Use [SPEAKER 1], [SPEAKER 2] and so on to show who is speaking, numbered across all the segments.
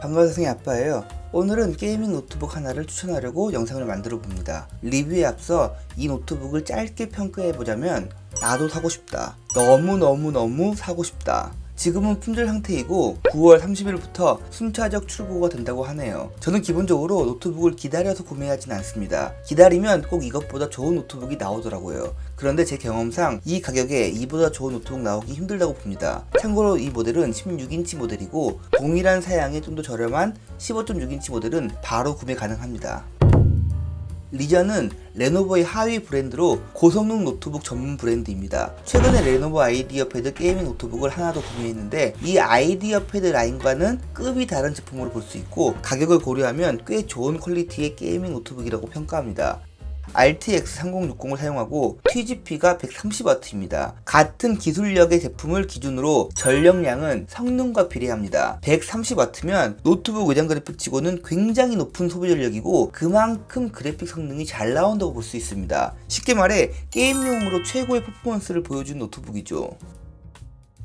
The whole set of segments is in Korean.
[SPEAKER 1] 반가운 세상의 아빠예요. 오늘은 게이밍 노트북 하나를 추천하려고 영상을 만들어 봅니다. 리뷰에 앞서 이 노트북을 짧게 평가해 보자면 나도 사고 싶다. 너무너무너무 사고 싶다. 지금은 품절 상태이고 9월 30일부터 순차적 출고가 된다고 하네요. 저는 기본적으로 노트북을 기다려서 구매하진 않습니다. 기다리면 꼭 이것보다 좋은 노트북이 나오더라고요. 그런데 제 경험상 이 가격에 이보다 좋은 노트북 나오기 힘들다고 봅니다. 참고로 이 모델은 16인치 모델이고 동일한 사양에 좀 더 저렴한 15.6인치 모델은 바로 구매 가능합니다. 리전은 레노버의 하위 브랜드로 고성능 노트북 전문 브랜드입니다. 최근에 레노버 아이디어 패드 게이밍 노트북을 하나 더 구매했는데 이 아이디어 패드 라인과는 급이 다른 제품으로 볼 수 있고 가격을 고려하면 꽤 좋은 퀄리티의 게이밍 노트북이라고 평가합니다. RTX 3060을 사용하고 TGP가 130W입니다. 같은 기술력의 제품을 기준으로 전력량은 성능과 비례합니다. 130W면 노트북 외장 그래픽 치고는 굉장히 높은 소비 전력이고 그만큼 그래픽 성능이 잘 나온다고 볼 수 있습니다. 쉽게 말해 게임용으로 최고의 퍼포먼스를 보여준 노트북이죠.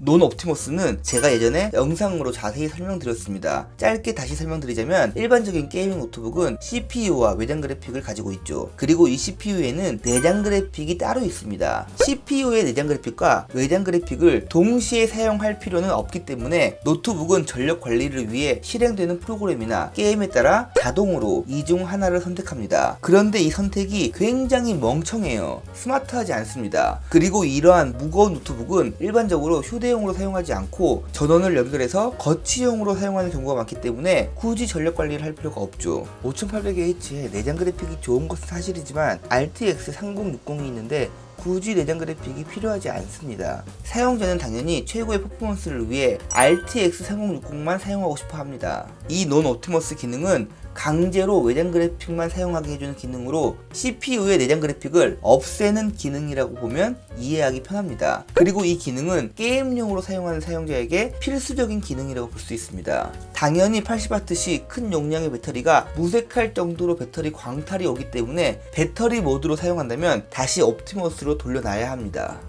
[SPEAKER 1] 논 옵티머스는 제가 예전에 영상으로 자세히 설명드렸습니다. 짧게 다시 설명드리자면 일반적인 게이밍 노트북은 CPU와 외장 그래픽을 가지고 있죠. 그리고 이 CPU에는 내장 그래픽이 따로 있습니다. CPU의 내장 그래픽과 외장 그래픽을 동시에 사용할 필요는 없기 때문에 노트북은 전력 관리를 위해 실행되는 프로그램이나 게임에 따라 자동으로 이 중 하나를 선택합니다. 그런데 이 선택이 굉장히 멍청해요. 스마트하지 않습니다. 그리고 이러한 무거운 노트북은 일반적으로 휴대 용으로 사용하지 않고 전원을 연결해서 거치용으로 사용하는 경우가 많기 때문에 굳이 전력 관리를 할 필요가 없죠. 5800H의 내장 그래픽이 좋은 것은 사실이지만 RTX 3060이 있는데 굳이 내장 그래픽이 필요하지 않습니다. 사용자는 당연히 최고의 퍼포먼스를 위해 RTX 3060만 사용하고 싶어 합니다. 이 논 옵티머스 기능은 강제로 외장 그래픽만 사용하게 해주는 기능으로 CPU의 내장 그래픽을 없애는 기능이라고 보면 이해하기 편합니다. 그리고 이 기능은 게임용으로 사용하는 사용자에게 필수적인 기능이라고 볼 수 있습니다. 당연히 80W 큰 용량의 배터리가 무색할 정도로 배터리 광탈이 오기 때문에 배터리 모드로 사용한다면 다시 옵티머스로 돌려놔야 합니다.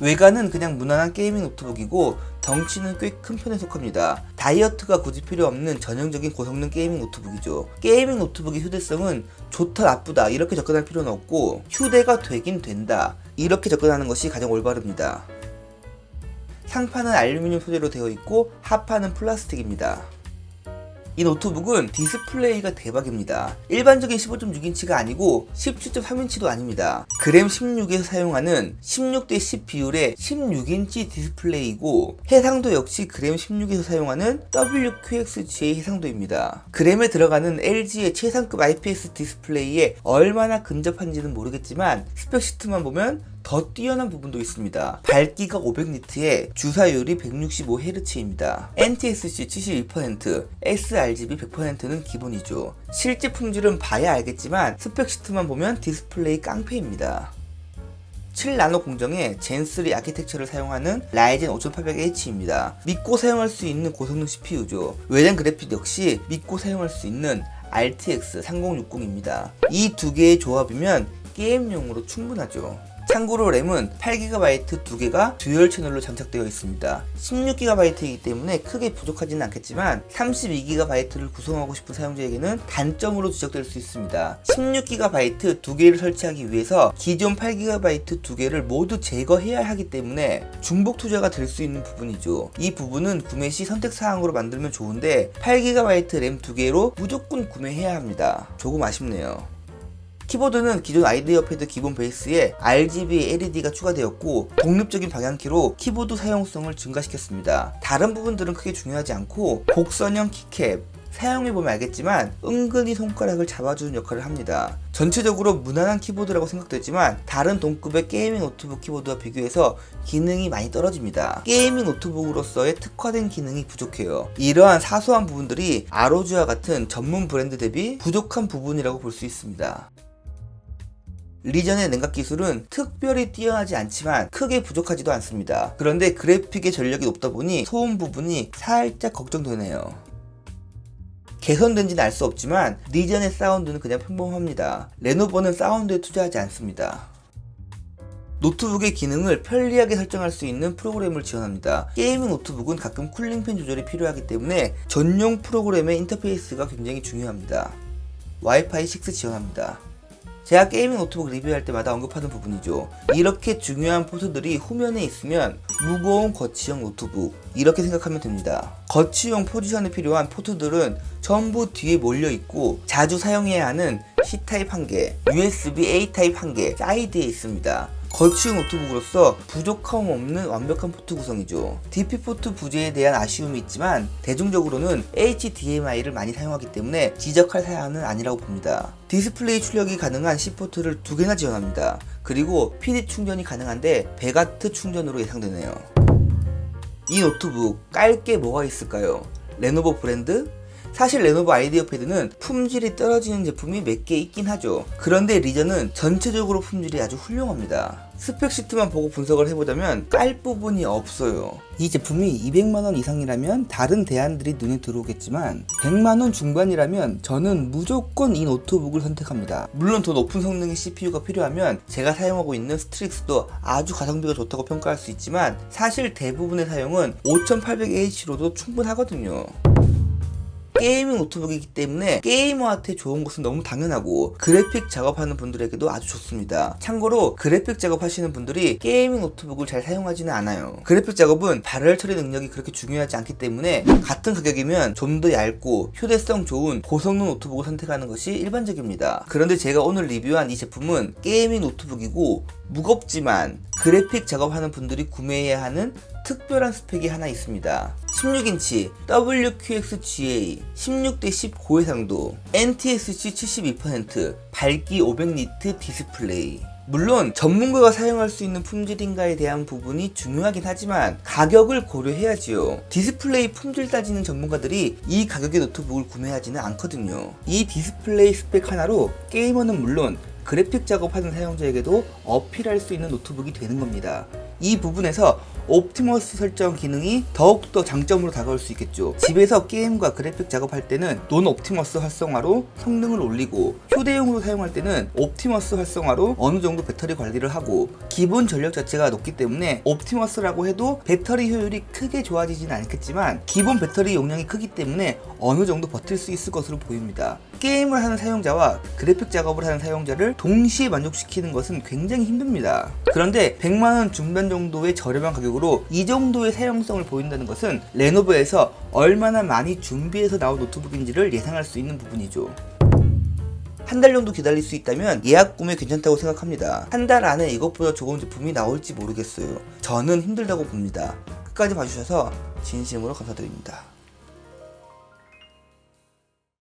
[SPEAKER 1] 외관은 그냥 무난한 게이밍 노트북이고 덩치는 꽤 큰 편에 속합니다. 다이어트가 굳이 필요 없는 전형적인 고성능 게이밍 노트북이죠. 게이밍 노트북의 휴대성은 좋다 나쁘다 이렇게 접근할 필요는 없고 휴대가 되긴 된다 이렇게 접근하는 것이 가장 올바릅니다. 상판은 알루미늄 소재로 되어 있고 하판은 플라스틱입니다. 이 노트북은 디스플레이가 대박입니다. 일반적인 15.6인치가 아니고 17.3인치도 아닙니다. 그램 16에서 사용하는 16대 10 비율의 16인치 디스플레이고 해상도 역시 그램 16에서 사용하는 WQXGA 해상도입니다. 그램에 들어가는 LG의 최상급 IPS 디스플레이에 얼마나 근접한지는 모르겠지만 스펙 시트만 보면 더 뛰어난 부분도 있습니다. 밝기가 500니트에 주사율이 165Hz입니다. NTSC 71%, sRGB 100%는 기본이죠. 실제 품질은 봐야 알겠지만 스펙 시트만 보면 디스플레이 깡패입니다. 7나노 공정의 젠3 아키텍처를 사용하는 라이젠 5800H입니다. 믿고 사용할 수 있는 고성능 CPU죠. 외장 그래픽 역시 믿고 사용할 수 있는 RTX 3060입니다. 이 두 개의 조합이면 게임용으로 충분하죠. 참고로 램은 8GB 두 개가 듀얼 채널로 장착되어 있습니다. 16GB이기 때문에 크게 부족하지는 않겠지만 32GB를 구성하고 싶은 사용자에게는 단점으로 지적될 수 있습니다. 16GB 두 개를 설치하기 위해서 기존 8GB 두 개를 모두 제거해야 하기 때문에 중복 투자가 될 수 있는 부분이죠. 이 부분은 구매 시 선택 사항으로 만들면 좋은데 8GB 램 두 개로 무조건 구매해야 합니다. 조금 아쉽네요. 키보드는 기존 아이디어 패드 기본 베이스에 RGB LED가 추가되었고 독립적인 방향키로 키보드 사용성을 증가시켰습니다. 다른 부분들은 크게 중요하지 않고 곡선형 키캡, 사용해보면 알겠지만 은근히 손가락을 잡아주는 역할을 합니다. 전체적으로 무난한 키보드라고 생각되지만 다른 동급의 게이밍 노트북 키보드와 비교해서 기능이 많이 떨어집니다. 게이밍 노트북으로서의 특화된 기능이 부족해요. 이러한 사소한 부분들이 아로즈와 같은 전문 브랜드 대비 부족한 부분이라고 볼 수 있습니다. 리전의 냉각 기술은 특별히 뛰어나지 않지만 크게 부족하지도 않습니다. 그런데 그래픽의 전력이 높다 보니 소음 부분이 살짝 걱정되네요. 개선된지는 알 수 없지만 리전의 사운드는 그냥 평범합니다. 레노버는 사운드에 투자하지 않습니다. 노트북의 기능을 편리하게 설정할 수 있는 프로그램을 지원합니다. 게이밍 노트북은 가끔 쿨링팬 조절이 필요하기 때문에 전용 프로그램의 인터페이스가 굉장히 중요합니다. 와이파이 6 지원합니다. 제가 게이밍 노트북 리뷰할 때마다 언급하는 부분이죠. 이렇게 중요한 포트들이 후면에 있으면 무거운 거치형 노트북 이렇게 생각하면 됩니다. 거치용 포지션에 필요한 포트들은 전부 뒤에 몰려 있고 자주 사용해야 하는 C타입 1개, USB A 타입 1개 사이드에 있습니다. 거치형 노트북으로서 부족함 없는 완벽한 포트 구성이죠. DP 포트 부재에 대한 아쉬움이 있지만 대중적으로는 HDMI를 많이 사용하기 때문에 지적할 사안은 아니라고 봅니다. 디스플레이 출력이 가능한 C포트를 두 개나 지원합니다. 그리고 PD 충전이 가능한데 베가트 충전으로 예상되네요. 이 노트북 깔 게 뭐가 있을까요? 레노버 브랜드? 사실 레노버 아이디어 패드는 품질이 떨어지는 제품이 몇 개 있긴 하죠. 그런데 리전은 전체적으로 품질이 아주 훌륭합니다. 스펙 시트만 보고 분석을 해보자면 깔 부분이 없어요. 이 제품이 200만원 이상이라면 다른 대안들이 눈에 들어오겠지만 100만원 중반이라면 저는 무조건 이 노트북을 선택합니다. 물론 더 높은 성능의 CPU가 필요하면 제가 사용하고 있는 스트릭스도 아주 가성비가 좋다고 평가할 수 있지만 사실 대부분의 사용은 5800H로도 충분하거든요. 게이밍 노트북이기 때문에 게이머한테 좋은 것은 너무 당연하고 그래픽 작업하는 분들에게도 아주 좋습니다. 참고로 그래픽 작업하시는 분들이 게이밍 노트북을 잘 사용하지는 않아요. 그래픽 작업은 발열 처리 능력이 그렇게 중요하지 않기 때문에 같은 가격이면 좀 더 얇고 휴대성 좋은 고성능 노트북을 선택하는 것이 일반적입니다. 그런데 제가 오늘 리뷰한 이 제품은 게이밍 노트북이고 무겁지만 그래픽 작업하는 분들이 구매해야 하는 특별한 스펙이 하나 있습니다. 16인치 WQXGA 16대10 고해상도 NTSC 72% 밝기 500니트 디스플레이 물론 전문가가 사용할 수 있는 품질인가에 대한 부분이 중요하긴 하지만 가격을 고려해야지요. 디스플레이 품질 따지는 전문가들이 이 가격의 노트북을 구매하지는 않거든요. 이 디스플레이 스펙 하나로 게이머는 물론 그래픽 작업하는 사용자에게도 어필할 수 있는 노트북이 되는 겁니다. 이 부분에서 옵티머스 설정 기능이 더욱더 장점으로 다가올 수 있겠죠. 집에서 게임과 그래픽 작업할 때는 논 옵티머스 활성화로 성능을 올리고 휴대용으로 사용할 때는 옵티머스 활성화로 어느 정도 배터리 관리를 하고 기본 전력 자체가 높기 때문에 옵티머스라고 해도 배터리 효율이 크게 좋아지지는 않겠지만 기본 배터리 용량이 크기 때문에 어느 정도 버틸 수 있을 것으로 보입니다. 게임을 하는 사용자와 그래픽 작업을 하는 사용자를 동시에 만족시키는 것은 굉장히 힘듭니다. 그런데 100만원 중반 정도의 저렴한 가격으로 이 정도의 사용성을 보인다는 것은 레노버에서 얼마나 많이 준비해서 나온 노트북인지를 예상할 수 있는 부분이죠. 한달 정도 기다릴 수 있다면 예약 구매 괜찮다고 생각합니다. 한 달 안에 이것보다 좋은 제품이 나올지 모르겠어요. 저는 힘들다고 봅니다. 끝까지 봐주셔서 진심으로 감사드립니다.